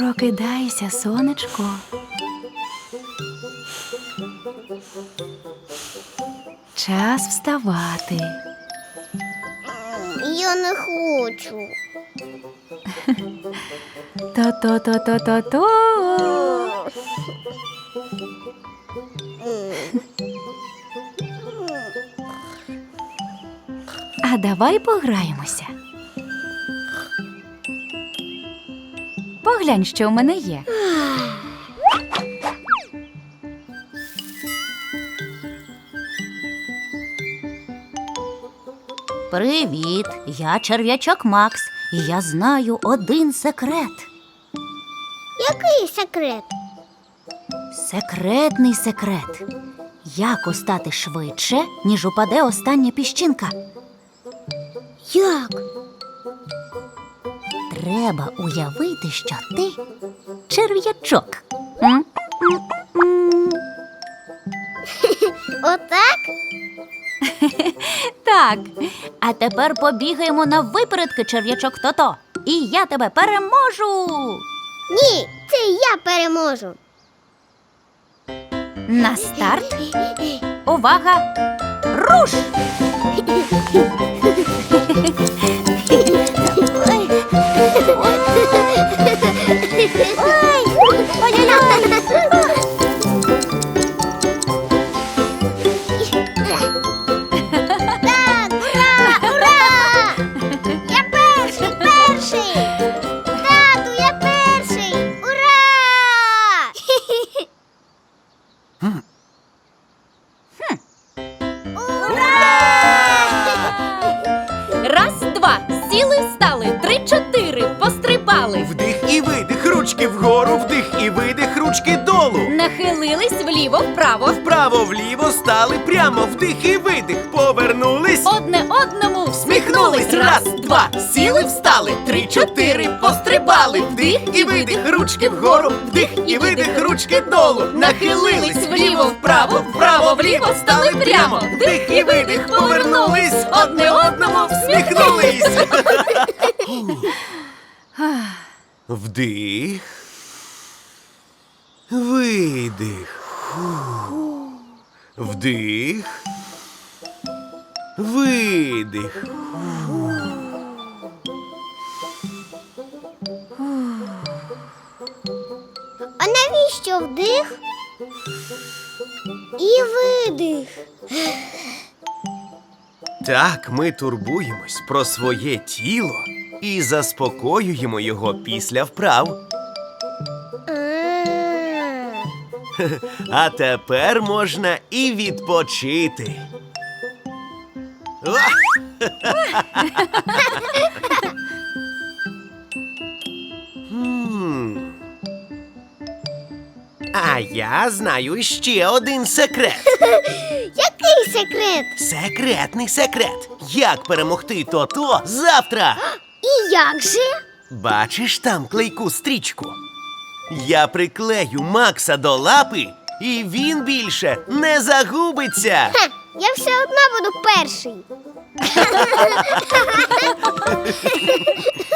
Прокидайся, сонечко. Час вставати. Я не хочу. То-то-то-то-то-то. А давай пограємося. Поглянь, що в мене є. Привіт, я черв'ячок Макс, і я знаю один секрет. Який секрет? Секретний секрет. Як устати швидше, ніж упаде остання піщинка? Як? Треба уявити, що ти черв'ячок. М? Отак? Так. А тепер побігаємо на випередки, черв'ячок Тото. І я тебе переможу. Ні, це я переможу. На старт. Увага! Руш! сіли, стали, три, чотири, пострибали. Вдих і видих, ручки вгору, вдих і видих, ручки долу. Нахилились вліво, вправо. Вправо вліво стали прямо, вдих і видих, повернулись. Одне одному Сміхнулись раз, два, сіли, встали, три, чотири, пострибали, вдих і видих, ручки вгору, вдих і видих, ручки долу. Нахилились. Вліво, вправо, вправо, вліво, стали прямо, вдих і видих, повернулись, одне одному всміхнулись. Вдих. Видих. Вдих. Видих. А навіщо вдих? І видих. Так ми турбуємось про своє тіло і заспокоюємо його після вправ. А тепер можна і відпочити. А я знаю ще один секрет. Який секрет? Секретний секрет. Як перемогти то-то завтра? І як же? Бачиш там клейку стрічку? Я приклею Макса до лапи, і він більше не загубиться. Ха, я все одно буду перший.